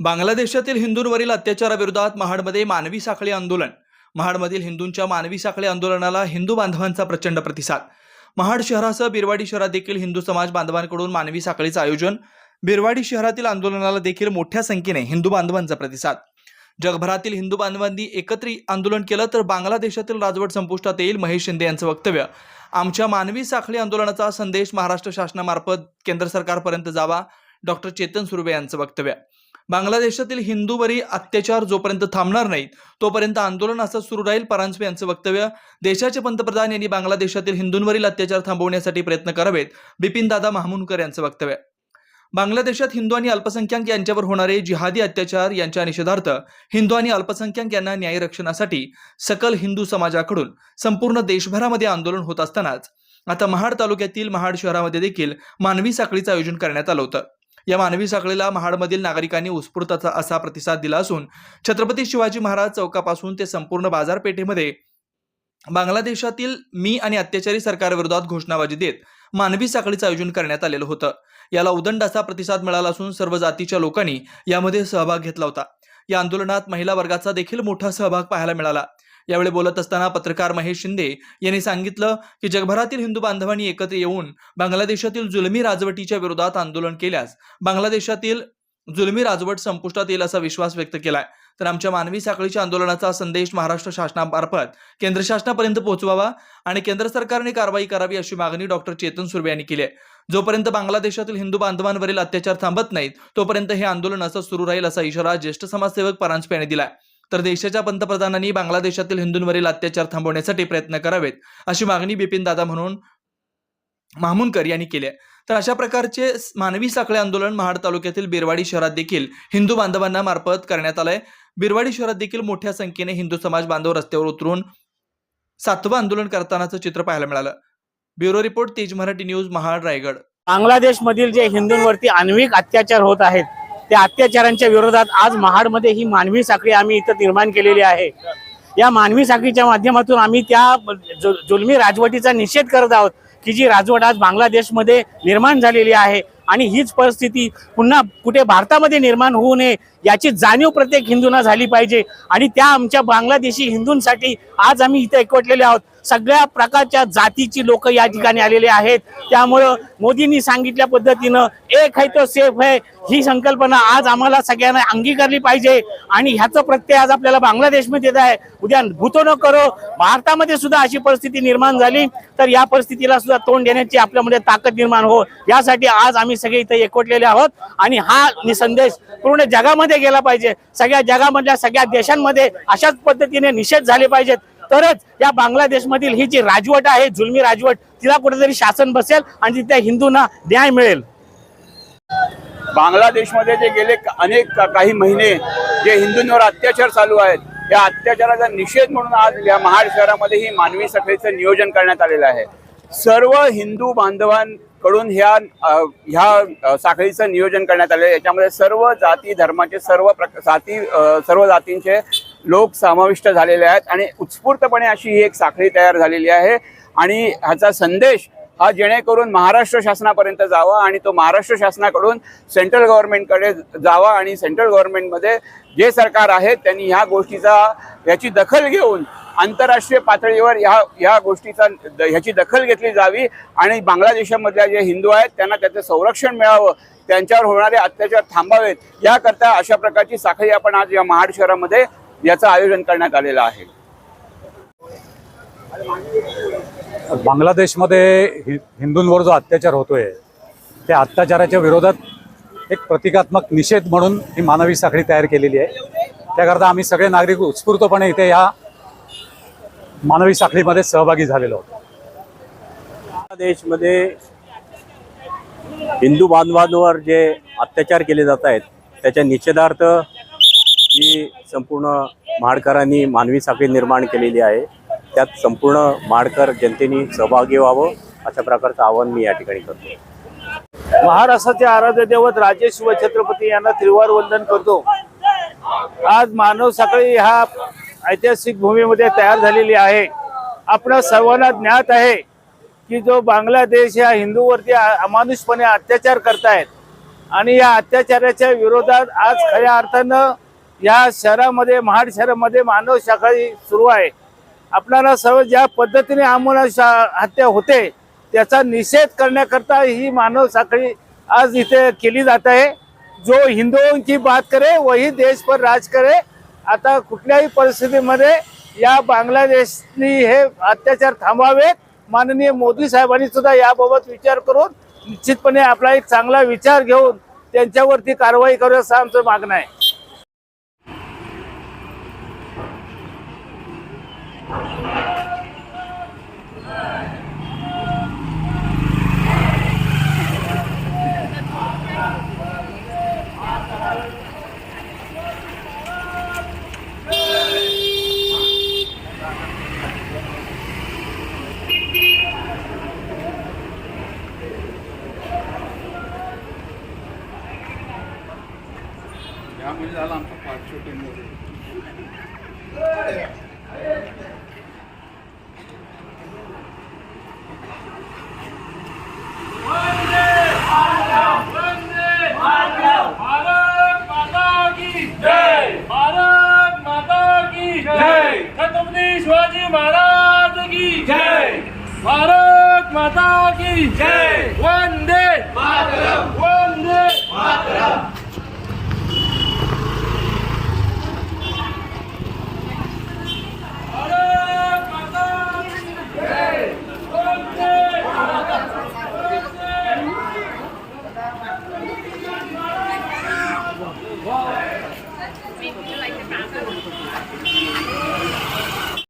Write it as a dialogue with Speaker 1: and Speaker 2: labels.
Speaker 1: बांगलादेशातील हिंदूंवरील अत्याचाराविरोधात महाडमध्ये मानवी साखळी आंदोलन. महाडमधील हिंदूंच्या मानवी साखळी आंदोलनाला हिंदू बांधवांचा प्रचंड प्रतिसाद. महाड शहरासह बिरवाडी शहरात देखील हिंदू समाज बांधवांकडून मानवी साखळीचं आयोजन. बिरवाडी शहरातील आंदोलनाला देखील मोठ्या संख्येने हिंदू बांधवांचा प्रतिसाद. जगभरातील हिंदू बांधवांनी एकत्र आंदोलन केलं तर बांगलादेशातील राजवट संपुष्टात येईल महेश शिंदे यांचं वक्तव्य. आमच्या मानवी साखळी आंदोलनाचा संदेश महाराष्ट्र शासनामार्फत केंद्र सरकारपर्यंत जावा डॉक्टर चेतन सुर्वे यांचं वक्तव्य. बांगलादेशातील हिंदूवरील अत्याचार जोपर्यंत थांबणार नाहीत तोपर्यंत आंदोलन असं सुरू राहील परांजपे यांचं वक्तव्य. देशाचे पंतप्रधान यांनी बांगलादेशातील हिंदूंवरील अत्याचार थांबवण्यासाठी प्रयत्न करावेत बिपिन दादा महामुनकर यांचं वक्तव्य. बांगलादेशात हिंदू आणि अल्पसंख्याक यांच्यावर होणारे जिहादी अत्याचार यांच्या निषेधार्थ हिंदू आणि अल्पसंख्याक यांना न्याय रक्षणासाठी सकल हिंदू समाजाकडून संपूर्ण देशभरामध्ये आंदोलन होत असतानाच आता महाड तालुक्यातील महाड शहरामध्ये देखील मानवी साखळीचं आयोजन करण्यात आलं होतं. या मानवी साखळीला महाडमधील नागरिकांनी उत्स्फूर्त असा प्रतिसाद दिला असून छत्रपती शिवाजी महाराज चौकापासून ते संपूर्ण बाजारपेठेमध्ये बांगलादेशातील मी आणि अत्याचारी सरकारविरोधात घोषणाबाजी देत मानवी साखळीचं आयोजन करण्यात आलेलं होतं. याला उदंड असा प्रतिसाद मिळाला असून सर्व जातीच्या लोकांनी यामध्ये सहभाग घेतला होता. या आंदोलनात महिला वर्गाचा देखील मोठा सहभाग पाहायला मिळाला. यावेळी बोलत असताना पत्रकार महेश शिंदे यांनी सांगितलं की जगभरातील हिंदू बांधवांनी एकत्र येऊन बांगलादेशातील जुलमी राजवटीच्या विरोधात आंदोलन केल्यास बांगलादेशातील जुलमी राजवट संपुष्टात येईल असा विश्वास व्यक्त केलाय. तर आमच्या मानवी साखळीच्या आंदोलनाचा संदेश महाराष्ट्र शासनामार्फत केंद्र शासनापर्यंत पोहोचवावा आणि केंद्र सरकारने कारवाई करावी अशी मागणी डॉक्टर चेतन सुर्वे यांनी केली आहे. जोपर्यंत बांगलादेशातील हिंदू बांधवांवरील अत्याचार थांबत नाहीत तोपर्यंत हे आंदोलन असं सुरू राहील असा इशारा ज्येष्ठ समाजसेवक परांजपे यांनी दिलाय. तर देशाच्या पंतप्रधानांनी बांगलादेशातील हिंदूंवरील अत्याचार थांबवण्यासाठी प्रयत्न करावेत अशी मागणी बिपिन दादा म्हणून मामुनकर यांनी केली आहे. तर अशा प्रकारचे मानवी साखळे आंदोलन महाड तालुक्यातील बिरवाडी शहरात देखील हिंदू बांधवांना मार्फत करण्यात आलंय. बिरवाडी शहरात देखील मोठ्या संख्येने हिंदू समाज बांधव रस्त्यावर उतरून सातवं आंदोलन करतानाचं चित्र पाहायला मिळालं. Bureau report Tej Marathi news Mahad Raigad.
Speaker 2: बांगलादेशमधील जे हिंदूंवरती आण्विक अत्याचार होत आहेत त्या अत्याचारांच्या विरोधात आज महाडमध्ये ही मानवी साखळी आम्ही इथं निर्माण केलेली आहे. या मानवी साखळीच्या माध्यमातून आम्ही त्या जु- जुलमी राजवटीचा निषेध करत आहोत की जी राजवट आज बांगलादेशमध्ये निर्माण झालेली आहे आणि हीच परिस्थिती पुन्हा कुठे भारतामध्ये निर्माण होऊ नये याची जाणीव प्रत्येक हिंदूंना झाली पाहिजे. आणि त्या आमच्या बांगलादेशी हिंदूंसाठी आज आम्ही इथे एकवटलेले आहोत. सगळ्या प्रकारच्या जातीची लोक या ठिकाणी आलेले आहेत. त्यामुळं मोदींनी सांगितल्या पद्धतीनं एक है तो सेफ है ही संकल्पना आज आम्हाला सगळ्यांना अंगीकारली पाहिजे. आणि ह्याचं प्रत्यय आज आपल्याला बांगलादेशमध्ये येत आहे. उद्या भूतो न करो. भारतामध्ये सुद्धा अशी परिस्थिती निर्माण झाली. तर या परिस्थितीला सुद्धा तोंड देण्याची आपल्यामध्ये ताकद निर्माण हो. यासाठी आज आम्ही सगळे इथे एकवटलेले आहोत. आणि हा संदेश पूर्ण जगामध्ये गेला पाहिजे. सगळ्या जगामधल्या सगळ्या देशांमध्ये अशाच पद्धतीने निषेध झाले पाहिजेत. तरच या बांगलादेशमधील ही जी राजवट आहे जुलमी राजवट तिला कुठेतरी शासन बसेल आणि तिथे हिंदूंना न्याय मिळेल.
Speaker 3: बांगलादेशमध्ये जे गेले अनेक काही महिने जे हिंदूंवर अत्याचार चालू आहेत या अत्याचाराचा निषेध म्हणून आज या महाड शहरामध्ये ही मानवी सभेचं नियोजन करण्यात आलेलं आहे. सर्व हिंदू बांधवांकडून ह्या ह्या साखळीचं नियोजन करण्यात आलं आहे. याच्यामध्ये सर्व जाती धर्माचे सर्व प्रक जाती सर्व जातींचे लोक समाविष्ट झालेले आहेत आणि उत्स्फूर्तपणे अशी ही एक साखळी तयार झालेली आहे. आणि ह्याचा संदेश हा जेणेकरून महाराष्ट्र शासनापर्यंत जावा आणि तो महाराष्ट्र शासनाकडून सेंट्रल गव्हर्नमेंटकडे जावा आणि सेंट्रल गव्हर्नमेंटमध्ये जे सरकार आहे त्यांनी ह्या गोष्टीचा ह्याची दखल घेऊन आंतरराष्ट्रीय पातळीवर ह्या ह्या गोष्टीचा द- ह्याची दखल घेतली जावी आणि बांगलादेशामधल्या जे हिंदू आहेत त्यांना त्याचं संरक्षण मिळावं त्यांच्यावर होणारे अत्याचार थांबावेत याकरता अशा प्रकारची साखळी आपण आज या महाड शहरामध्ये याचं आयोजन करण्यात आलेलं आहे.
Speaker 4: बांगलादेशमध्ये हि हिंदूंवर जो अत्याचार होतोय त्या अत्याचाराच्या विरोधात एक प्रतिकात्मक निषेध म्हणून ही मानवी साखळी तयार केलेली आहे. त्याकरता आम्ही सगळे नागरिक उत्स्फूर्तपणे इथे या मानवी साखळीमध्ये सहभागी झालेलो आहोत.
Speaker 5: देशमध्ये हिंदू बांधवांवर जे अत्याचार केले जात आहेत त्याच्या निषेधार्थ ही संपूर्ण महाडकरांनी मानवी साखळी निर्माण केलेली आहे त्यात संपूर्ण माडकर जनतेने सहभागी व्हावं अशा प्रकारचं आवाहन मी या ठिकाणी करतो.
Speaker 6: महाराष्ट्राचे आराध्य दैवत राजे शिवछत्रपती यांना त्रिवार वंदन करतो. आज मानव साखळी ह्या ऐतिहासिक भूमीमध्ये तयार झालेली आहे. आपल्या सर्वांना ज्ञात आहे की जो बांगलादेश या हिंदूवरती अमानुषपणे अत्याचार करतायत आणि या अत्याचाराच्या विरोधात आज खऱ्या अर्थानं या शहरामध्ये महाड शहरामध्ये मानव शाखाही सुरू आहे. आपल्याला सर्व ज्या पद्धतीने अमानुष हत्या होते त्याचा निषेध करण्याकरता ही मानव साखळी आज इथे केली जात आहे. जो हिंदुओं की बात करे वही देश पर राज करे. आता कुठल्याही परिस्थितीमध्ये या बांगलादेशनी हे अत्याचार थांबावेत माननीय मोदी साहेबांनी सुद्धा याबाबत विचार करून निश्चितपणे आपला एक चांगला विचार घेऊन त्यांच्यावरती कारवाई करू असं आमचं मागणं आहे.
Speaker 7: भारत माता की जय भारत माता की जय। छत्रपती शिवाजी महाराज की जय। भारत माता की जय वंदे मातरम। वंदे मातरम।